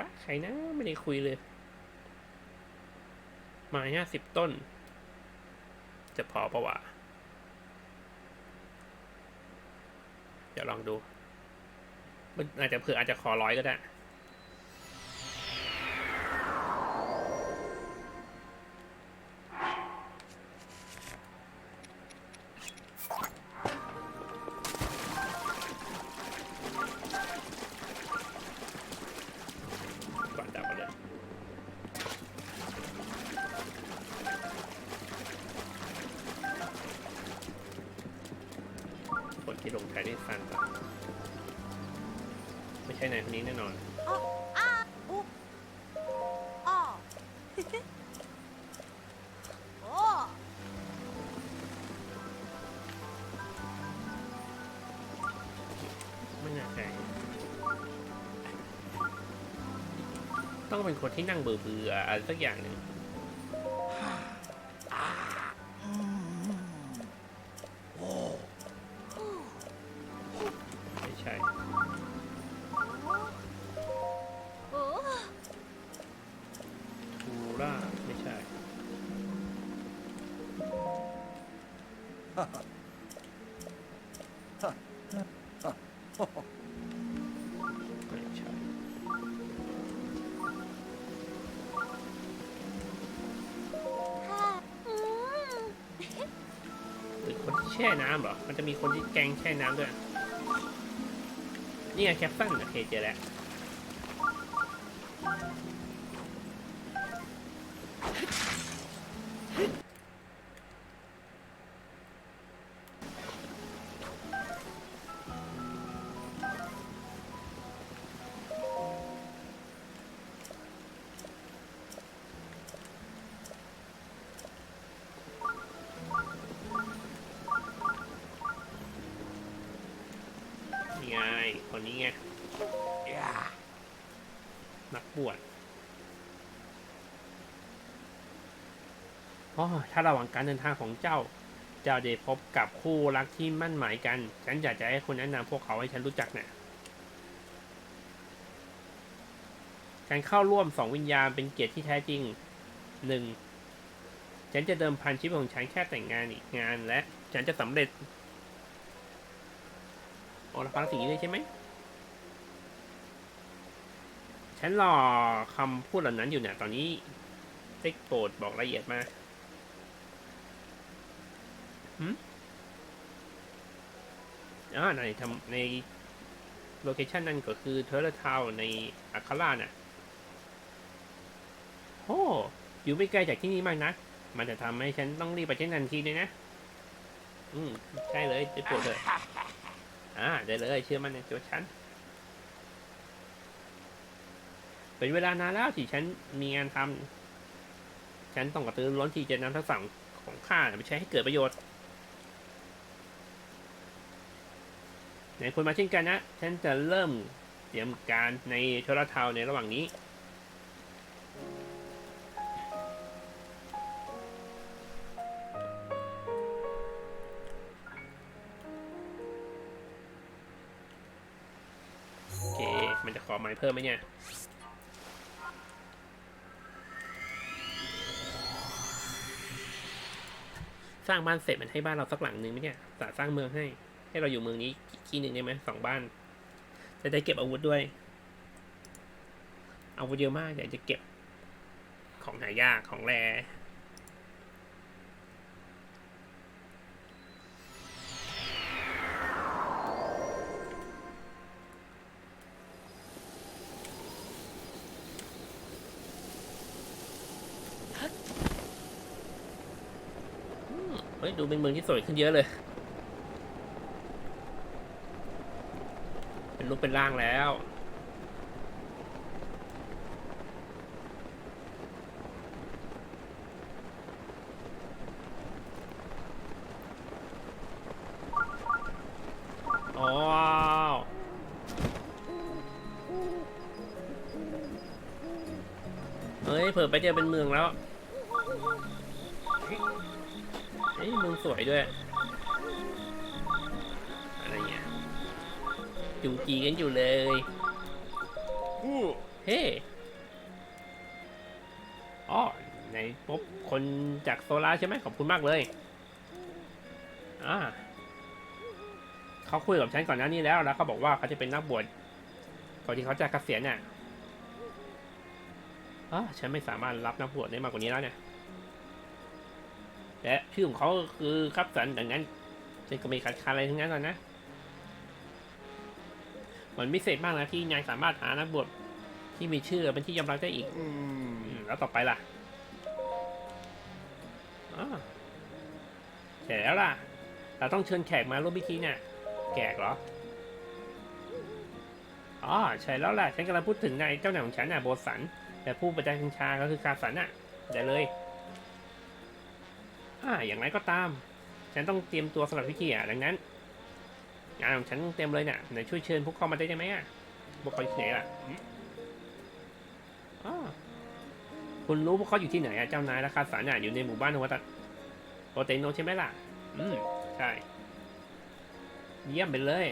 ระใครนะ ไม่ได้คุยเลย มาห้าสิบต้น จะพอปะวะ เดี๋ยวลองดู มันอาจจะเผื่ออาจจะขอร้อยก็ได้ ช่นายคนนี้แน่นอนอ๋ออ้าอุ๊อ๋อโอ้ไม่น่าใช่ต้องเป็นคนที่นั่งเบื่อเบื่อๆอะไรสักอย่างหนึ่ง ไม่ใช่ฮ่าอืมหรือคนที่แช่น้ำเหรอ มันจะมีคนที่แกงแช่น้ำด้วย นี่ไงแคปตันโอเคเจอแล้ว ไงคนนี้ไงนักบวชอ๋อถ้าระหว่างการเดินทางของเจ้า เจ้าได้พบกับคู่รักที่มั่นหมายกัน ฉันอยากจะให้คุณแนะนำพวกเขาให้ฉันรู้จักนะ่ะการเข้าร่วมสองวิญญาณเป็นเกียรติที่แท้จริงหนึ่งฉันจะเดิมพันชีวิตของฉันแค่แต่งงานอีกงานและฉันจะสำเร็จ โอเราฟังสิ่งนี้เลยใช่ไหม ฉันรอคำพูดเหล่านั้นอยู่เนี่ย ตอนนี้ได้โปรดบอกรายละเอียดมาหืมอ่าในทำในโลเคชันนั่นก็คือเทอร์ทาวในอัคาราน่ะโอ้อยู่ไม่ไกลจากที่นี่มากนะ มันจะทำให้ฉันต้องรีบไปเช่นทันทีเลยนะ อืม ใช่เลยได้โปรดเลย อ่าได้เลยเชื่อมันในตัวฉัน เป็นเวลานานแล้วที่ฉันมีงานทำฉันต้องกระตือร้นที่จะนำทักษะของข้าไปใช้ให้เกิดประโยชน์ไหนคุณมาเช่นกันนะ ฉันจะเริ่มเตรียมการในโทรทาวน์ในระหว่างนี้ ไม้เพิ่มไหมเนี่ยสร้างบ้านเสร็จมันให้บ้านเราสักหลังหนึ่งไหมเนี่ยสาสร้างเมืองให้ ให้เราอยู่เมืองนี้ที่หนึ่งได้ไหมสองบ้าน จะได้เก็บอาวุธด้วย อาวุธเยอะมากอยากจะเก็บของหายากของแร่ เฮ้ยดูเป็นเมืองที่สวยขึ้นเยอะเลย เป็นรูปเป็นร่างแล้วอ๋อเฮ้ยเผื่อไปเจอเป็นเมืองแล้ว ฮ้ยเมืองสวยด้วย อะไรเงี้ยจูจีกันอยู่เลย เฮ้อ๋อในพบคนจากโซลาร์ใช่ไหมขอบคุณมากเลยอ่าเขาคุยกับฉันก่อนหน้านี้แล้ว แล้วเขาบอกว่าเขาจะเป็นนักบวชก่อนที่เขาจะเกษียณเนี่ยอ๋อฉันไม่สามารถรับนักบวชได้มากกว่านี้แล้วเนี่ย และชื่อของเขาคือคับสันดังนั้นฉันก็ไม่ขัดขานอะไรทั้งนั้นหรอกนะมันพิเศษมากนะที่นายสามารถหานักบวชที่มีชื่อเป็นที่ยอมรับได้อีกอืมอืมแล้วต่อไปล่ะอ๋อใช่แล้วล่ะ เราต้องเชิญแขกมาร่วมพิธีเนี่ยแขกเหรออ๋อใช่แล้วล่ะ ฉันกำลังพูดถึงนายเจ้านายของฉันน่ะโบสัน แต่ผู้ประจำชาก็คือคาสันน่ะได้เลย อ่าอย่างไรก็ตาม ฉันต้องเตรียมตัวสำหรับพิธีอะดังนั้นงานของฉันเต็มเลยเนี่ยไหนช่วยเชิญพวกเขามาได้ไหมอะพวกเขาอยู่ที่ไหนล่ะอืมอ๋อคุณรู้พวกเขาอยู่ที่ไหนอะเจ้านายและคาสานอะอยู่ในหมู่บ้านโนวัตโปเตโนใช่ไหมล่ะ อืมใช่ เยี่ยมไปเลย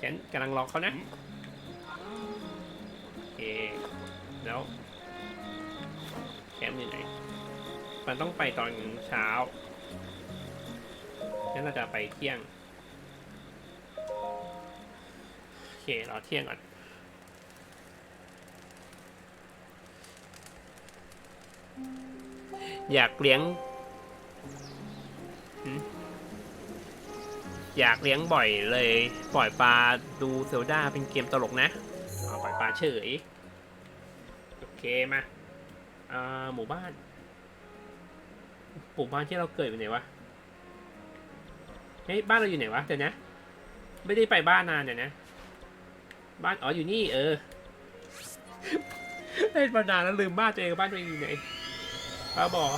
ฉันกำลังรอเขานะโอเคแล้วแคมป์อยู่ไหน มันต้องไปตอนเช้างั้นเราจะไปเที่ยง โอเครอเที่ยงก่อนอยากเลี้ยง อยากเลี้ยงบ่อยเลย ปล่อยปลาดูเซลดาเป็นเกมตลกนะเอาปล่อยปลาเฉย โอเคมา อ่า หมู่บ้าน หมู่บ้านที่เราเกิดอยู่ไหนวะ เฮ้ยบ้านเราอยู่ไหนวะเดี๋ยวนะ ไม่ได้ไปบ้านนานเดี๋ยวนะ บ้านอ๋ออยู่นี่เออเล่นมานานแล้วลืมบ้านตัวเองบ้านตัวเองอยู่ไหนป้าบอก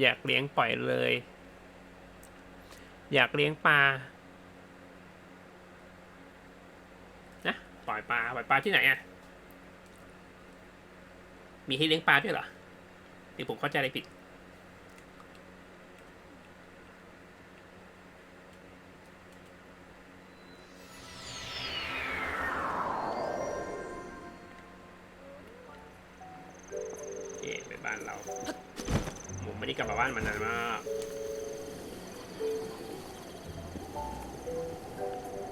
อยากเลี้ยงปล่อยเลย อยากเลี้ยงปลา นะปล่อยปลาปล่อยปลาที่ไหนอะมีให้เลี้ยงปลาด้วยเหรอ รือผมเข้าใจอะไรผิดโอเคไปบ้านเรา ผมไม่ได้กลับมาบ้านมานานมาก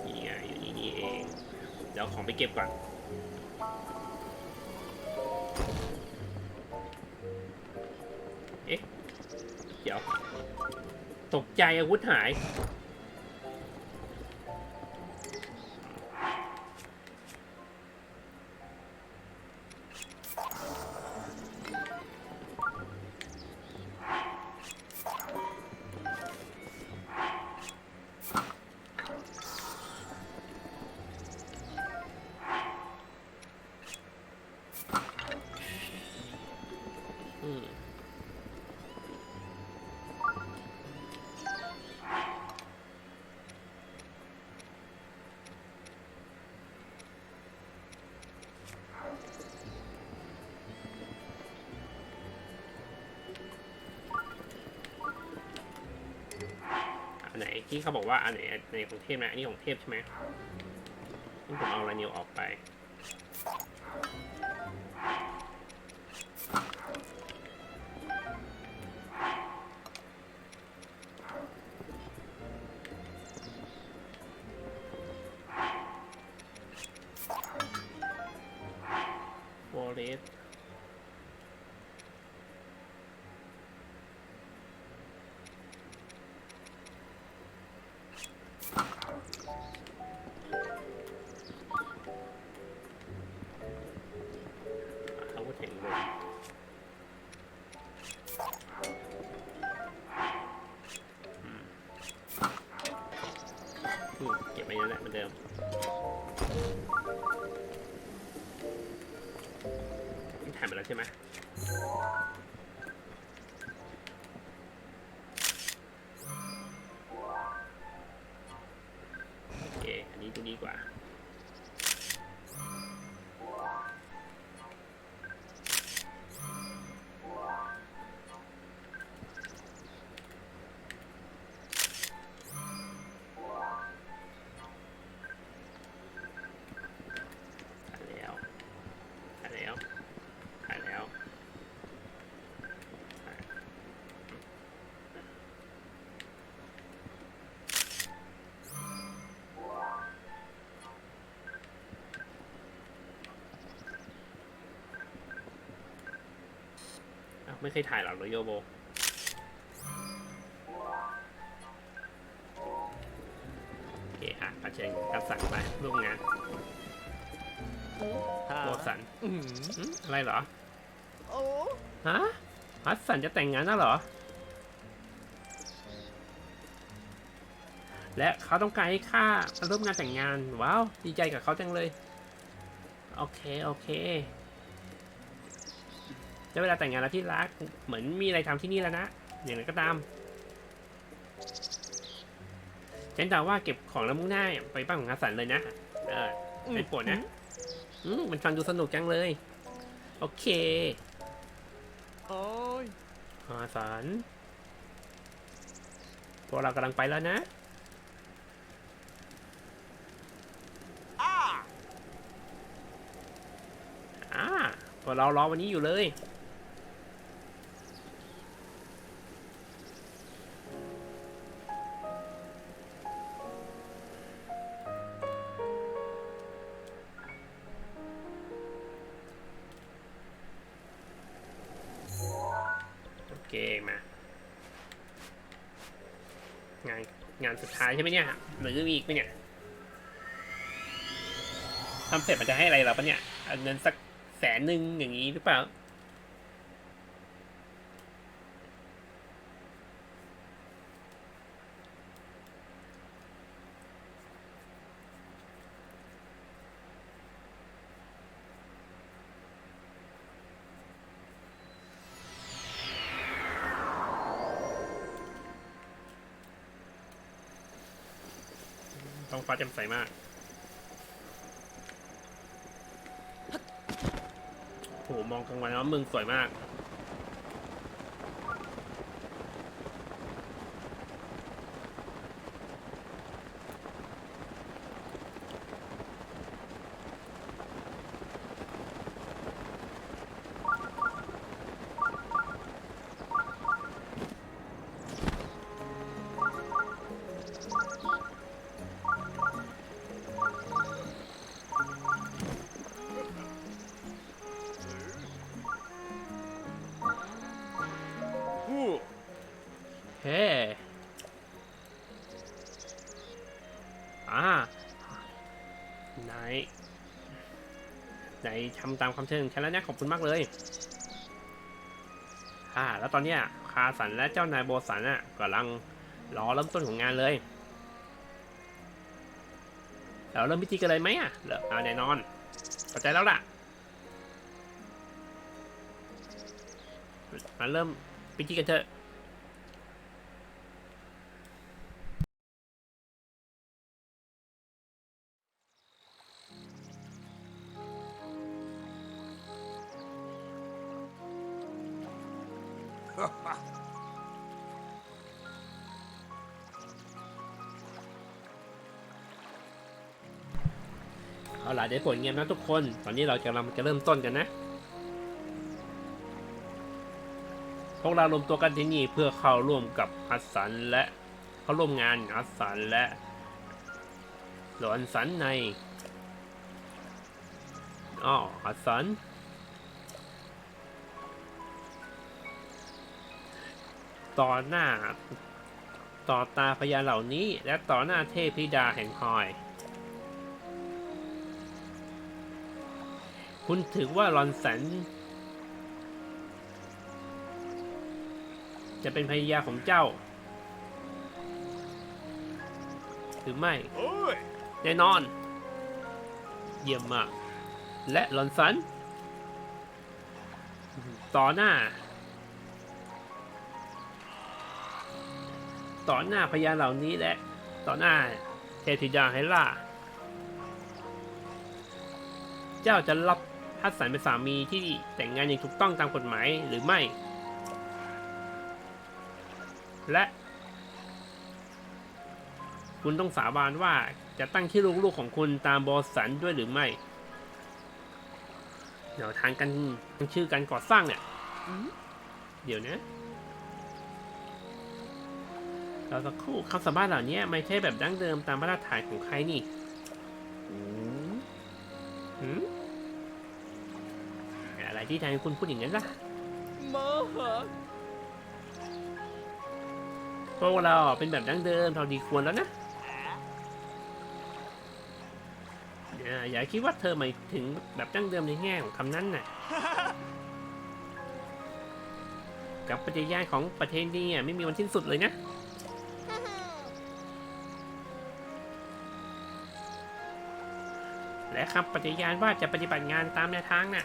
นี่ไงอยู่นี่นี่เอง เดี๋ยวของไปเก็บก่อน ตกใจอาวุธหาย ไหนที่เขาบอกว่าอันไหนอันไหนของเทพนะอันนี้ของเทพใช่ไหมนี่ผมเอาลานิวออกไป นี่ถ่ายมาแล้วใช่ไหม ไม่เคยถ่ายหรอกโรโยโบโอเคอะอาเชิญกับสันไปร่วมงานโบสันอืมหึอะไรเหรอโอ้ฮะฮัสสันจะแต่งงานแล้วเหรอ และเขาต้องการให้ข้ามาร่วมงานแต่งงาน ว้าว ดีใจกับเขาจังเลย โอเค โอเค ได้เวลาแต่งงานแล้วที่รัก เหมือนมีอะไรทำที่นี่แล้วนะ อย่างไรก็ตามฉันเดาว่าเก็บของแล้วมุ่งหน้าไปบ้านของฮัสสันเลยนะ เออเป็นปวดนะ อืมมันฟังดูสนุกจังเลย โอเค โอ้ยอาสันพวกเรากำลังไปแล้วนะอ้าอ่าพวกเรารอวันนี้อยู่เลย เคมางานงานสุดท้ายใช่ไหมเนี่ยหรือมีอีกไหมเนี่ยทำเสร็จมันจะให้อะไรเราปะเนี่ยเงินสักแสนหนึ่งอย่างนี้หรือเปล่า ท้องฟ้าแจ่มใสมาก โห มองกลางวันแล้วเมืองสวยมาก อ่านายนายทำตามความเชื่อของฉันแล้วเนี่ยขอบคุณมากเลยอ่าแล้วตอนเนี้ยคาสันและเจ้านายโบสันอะกำลังรอเริ่มต้นของงานเลยเราเริ่มพิธีกันเลยไหมอะเริ่มอ่าแน่นอนเข้าใจแล้วล่ะมาเริ่มพิธีกันเถอะ เอาล่ะได้ผลเงียบนะทุกคน ตอนนี้เรากำลังจะเริ่มต้นกันนะ พวกเรารวมตัวกันที่นี่เพื่อเข้าร่วมกับฮัสสันและเข้าร่วมงานฮัสสันและหลอนสันในอ๋อฮัสสันต่อหน้า ต่อตาพญาเหล่านี้ และต่อหน้าเทพธิดาแห่งฮอย คุณถือว่าลอนสัน จะเป็นภรรยาของเจ้า หรือไม่โอ้ยแน่นอน เยี่ยมมาก และลอนสัน ต่อหน้า ต่อหน้าพยานเหล่านี้และ ต่อหน้าเทพธิดาไฮล่า เจ้าจะรับ ฮัสสันเป็นสามีที่แต่งงานอย่างถูกต้องตามกฎหมายหรือไม่ และ คุณต้องสาบานว่าจะตั้งชื่อลูกๆของคุณตามบอสันด้วยหรือไม่เดี๋ยวทางกันชื่อการก่อสร้างเนี่ยเดี๋ยวนะเราสักครู่คำสาบานเหล่านี้ไม่ใช่แบบดั้งเดิมตามมาตรฐานของใครนี่ ที่ทำให้คุณพูดอย่างนั้นล่ะอืมาเหรอพวกเราเป็นแบบดั้งเดิมเราดีควรแล้วนะอย่าอย่าคิดว่าเธอหมายถึงแบบดั้งเดิมในแง่ของคำนั้นน่ะ กับปฏิญาณของประเทศนี้อะไม่มีวันสิ้นสุดเลยนะและคำปฏิญาณว่าจะปฏิบัติงานตามแนวทางน่ะ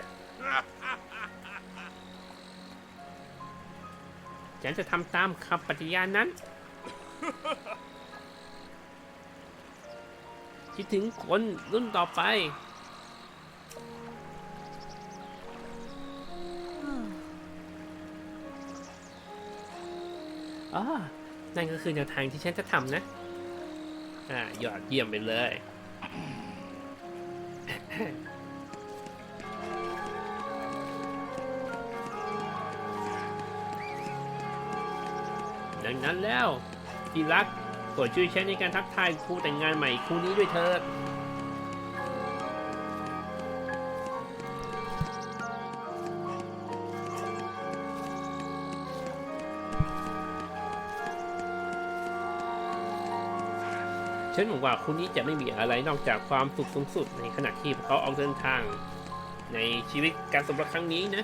ฉันจะทำตามคำปฏิญาณนั้น คิดถึงคนรุ่นต่อไปอ่านั่นก็คือแนวทางที่ฉันจะทำนะ อ่า ยอดเยี่ยมไปเลยังนั้นแล้ว ที่รักโปรดช่วยฉันในการทักทายคู่แต่งงานใหม่คู่นี้ด้วยเถิดฉันหวังว่าคู่นี้จะไม่มีอะไรนอกจากความสุขสูงสุดในขณะที่พวกเขาออกเดินทาง ในชีวิตการสมรสครั้งนี้นะ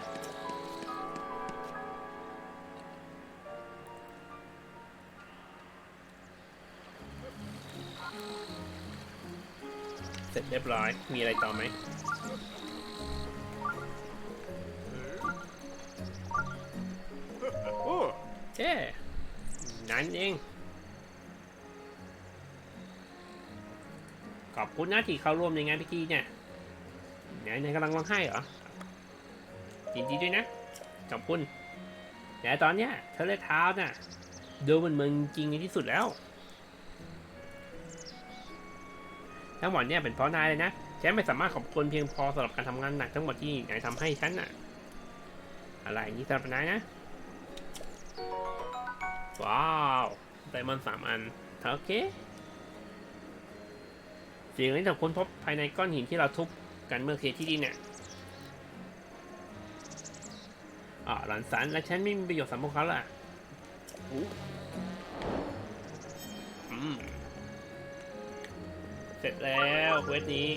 ร็จเรียบร้อย มีอะไรต่อไหมโอ้เจ๊นั่นเอง ขอบคุณนะที่เข้าร่วมในงานพิธีเนี่ยไหนไหนกำลังร้องไห้เหรอยินดีด้วยนะ ขอบคุณ แต่ตอนเนี้ยเธอเลยเท้าน่ะ ดูเหมันมึงจริงในที่สุดแล้ว ทั้งหมดเนี่ยเป็นเพราะนายเลยนะ ฉันไม่สามารถขอบคุณเพียงพอสำหรับการทำงานหนักทั้งหมดที่นายทำให้ฉันน่ะอะไรนี่สำหรับนายนะ ว้าวไดมอนด์สามอัน โอเคสิ่งนี้ถูกค้นพบภายในก้อนหินที่เราทุบกันเมื่อเคลียร์ที่ดินเนี่ยอ่าหลานสันและฉันไม่มีประโยชน์สำหรับเขาล่ะอู้อืม เสร็จแล้วเวสนี้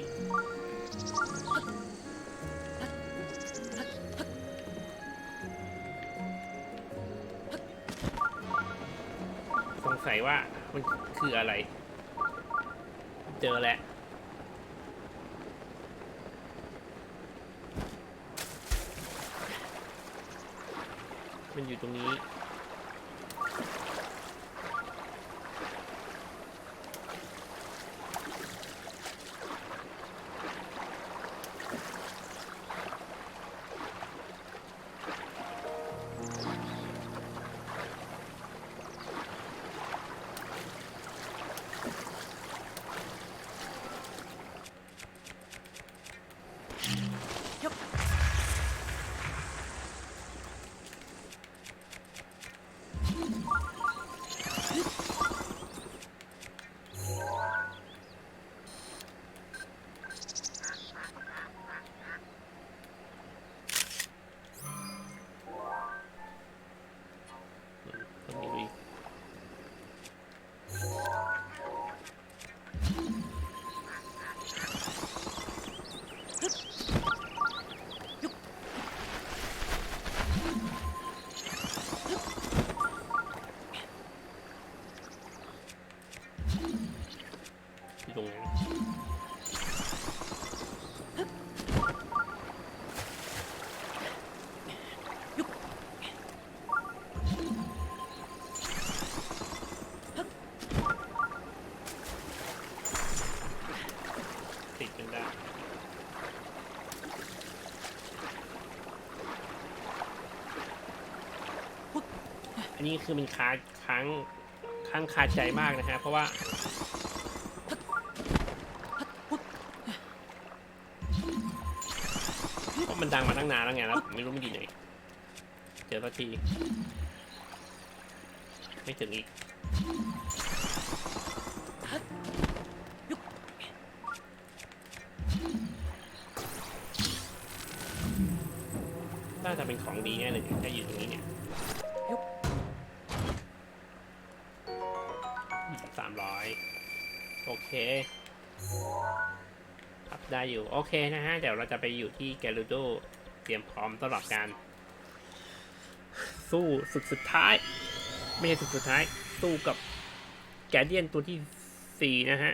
สงสัยว่ามันคืออะไร เจอแล้วมันอยู่ตรงนี้ นนี้คือมันค้างค้างค้างคาใจมากนะฮะเพราะว่าเพราะมันดังมาตั้งนานแล้วไงแล้วไม่รู้มันอยู่ไหนเจอสักทีไม่ถึงอีกน่าจะเป็นของดีแน่เลยถ้าอยู่ตรงนี้เนี่ย เคครับได้อยู่โอเคนะฮะ เดี๋ยวเราจะไปอยู่ที่แกลูโดเตรียมพร้อมสำหรับการ สู้สุดสุดท้าย ไม่ใช่สุดสุดท้าย สู้กับแกเดียนตัวที่สี่นะฮะ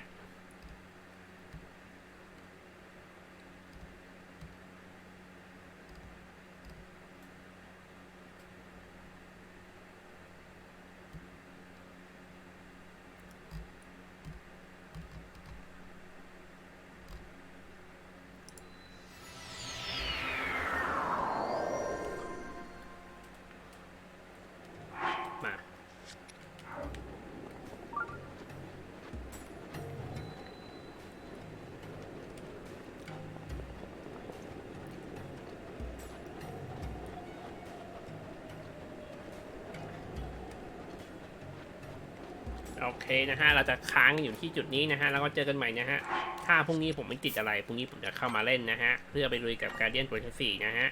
โอเคนะฮะ เราจะค้างอยู่ที่จุดนี้นะฮะ แล้วก็เจอกันใหม่นะฮะ ถ้าพรุ่งนี้ผมไม่ติดอะไร พรุ่งนี้ผมจะเข้ามาเล่นนะฮะ เพื่อไปลุยกับการเดียนตัวที่สี่นะฮะ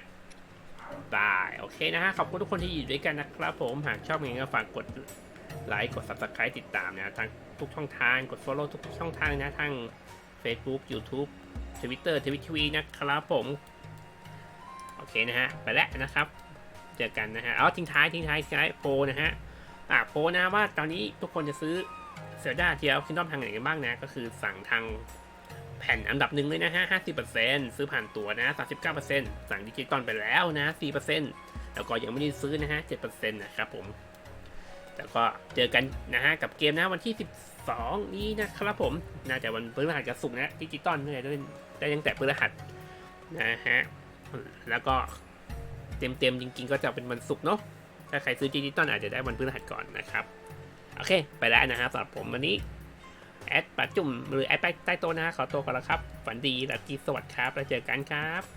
บาย โอเคนะฮะ ขอบคุณทุกคนที่อยู่ด้วยกันนะครับผม หากชอบอย่างนี้ก็ฝากกดไลค์ กด subscribe ติดตามนะทางทุกช่องทาง กด follow ทุกช่องทางนะทาง Facebook YouTube Twitter t w i t ทีนะครับผม โอเคนะฮะ ไปแล้วนะครับ เจอกันนะฮะ เอาทิ้งท้ายทิ้งท้ายทิ้งท้ายโปรนะฮะ อะโปรนะว่าตอนนี้ทุกคนจะซื้อเซลดาเทียลคินดอมทางไหนกันบ้างนะ ก็คือสั่งทางแผ่นอันดับหนึ่งเลยนะฮะ50%ซื้อผ่านตัวนะ39%สั่งดิจิตอลไปแล้วนะ4%แล้วก็ยังไม่ได้ซื้อนะฮะ7%นะครับผม แล้วก็เจอกันนะฮะกับเกมนะวันที่12นี้นะครับผม น่าจะวันพฤหัสกับศุกร์นะดิจิตอลเนี่ยได้ได้ตั้งแต่พฤหัสนะฮะ แล้วก็เต็มๆจริงๆก็จะเป็นวันศุกร์เนาะ ถ้าใครซื้อดิจิตอลอาจจะได้วันพฤหัสก่อนนะครับ โอเค ไปแล้วนะครับสำหรับผมวันนี้แอดปัจจุมหรือแอดไปใต้โต๊ะนะขอตัวก่อนละครับ ฝันดีและกีสวัสดีครับ แล้วเจอกันครับ